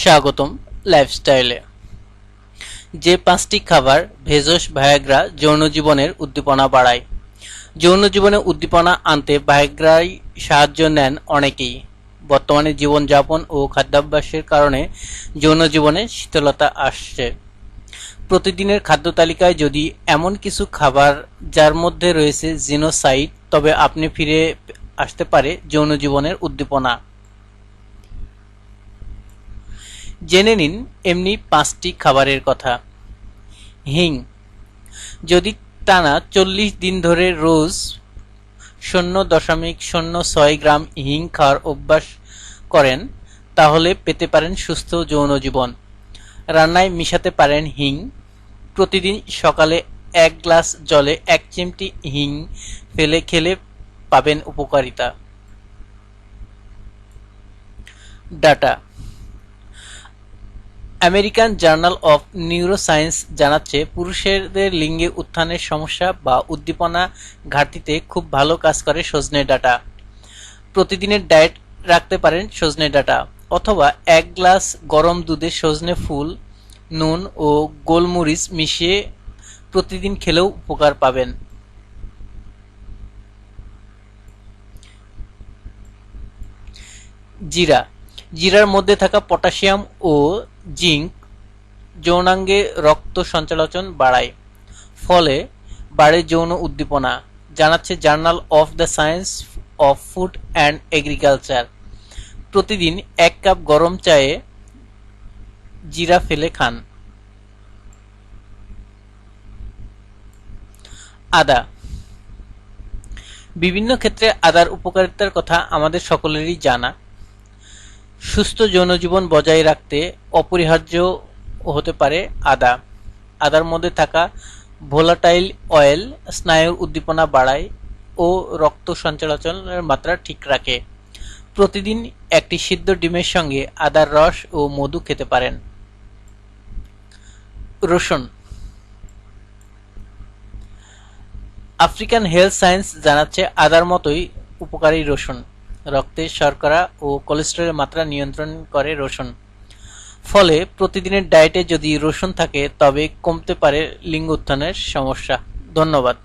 স্বাগতম লাইফস্টাইলে যে পাঁচটি খাবার ভেষজ ভায়াগ্রা যৌন জীবনের উদ্দীপনা বাড়ায়। যৌন জীবনে উদ্দীপনা আনতে ভায়াগ্রায় সাহায্য নেন অনেকেই। বর্তমানে জীবনযাপন ও খাদ্যাভ্যাসের কারণে যৌন জীবনে শীতলতা আসছে। প্রতিদিনের খাদ্য তালিকায় যদি এমন কিছু খাবার যার মধ্যে রয়েছে জিনোসাইড তবে আপনি ফিরে আসতে পারে যৌন জীবনের উদ্দীপনা। জেনে নিন, এমনি পাঁচটি খাবারের কথা। হিং। যদি টানা চল্লিশ দিন ধরে রোজ শূন্য দশমিক শূন্য ছয় গ্রাম হিং খাওয়ার অভ্যাস করেন, তাহলে পেতে পারেন সুস্থ যৌন জীবন। রান্নায় মিশাতে পারেন হিং। প্রতিদিন সকালে এক গ্লাস জলে এক চিমটি হিং ফেলে খেলে পাবেন উপকারিতা। Data. American journal of neuroscience জানাচ্ছে পুরুষদের লিঙ্গে উত্থানের সমস্যা বা উদ্দীপনা ঘাটতিতে খুব ভালো কাজ করে সজনে ডাটা। প্রতিদিনের ডায়েট রাখতে পারেন সজনে ডাটা, অথবা এক গ্লাস গরম দুধে সজনে ফুল, নুন ও গোলমরিচ মিশিয়ে প্রতিদিন খেলেও উপকার পাবেন। জিরা। জিরার মধ্যে থাকা পটাশিয়াম ও জিঙ্ক যৌনাঙ্গে রক্ত সঞ্চালন বাড়ায়, ফলে বাড়ে যৌন উদ্দীপনা, জানাচ্ছে journal of the science of food and agriculture প্রতিদিন এক কাপ গরম চায়ে জিরা ফেলে খান। আদা। বিভিন্ন ক্ষেত্রে আদার উপকারিতার কথা আমাদের সকলেরই জানা। সুস্থ যৌনজীবন বজায় রাখতে অপরিহার্য হতে পারে আদা। আদার মধ্যে থাকা ভোলাটাইল অয়েল স্নায়ুর উদ্দীপনা বাড়ায় ও রক্ত সঞ্চালনের মাত্রা ঠিক রাখে। প্রতিদিন একটি সিদ্ধ ডিমের সঙ্গে আদার রস ও মধু খেতে পারেন। রসুন। আফ্রিকান হেলথ সায়েন্স জানাচ্ছে আদার মতোই উপকারী রসুন। রক্তে শর্করা ও কোলেস্টেরলের মাত্রা নিয়ন্ত্রণ করে রসুন। ফলে প্রতিদিনের ডায়েটে যদি রসুন থাকে, তবে কমতে পারে লিঙ্গ উত্থানের সমস্যা। ধন্যবাদ।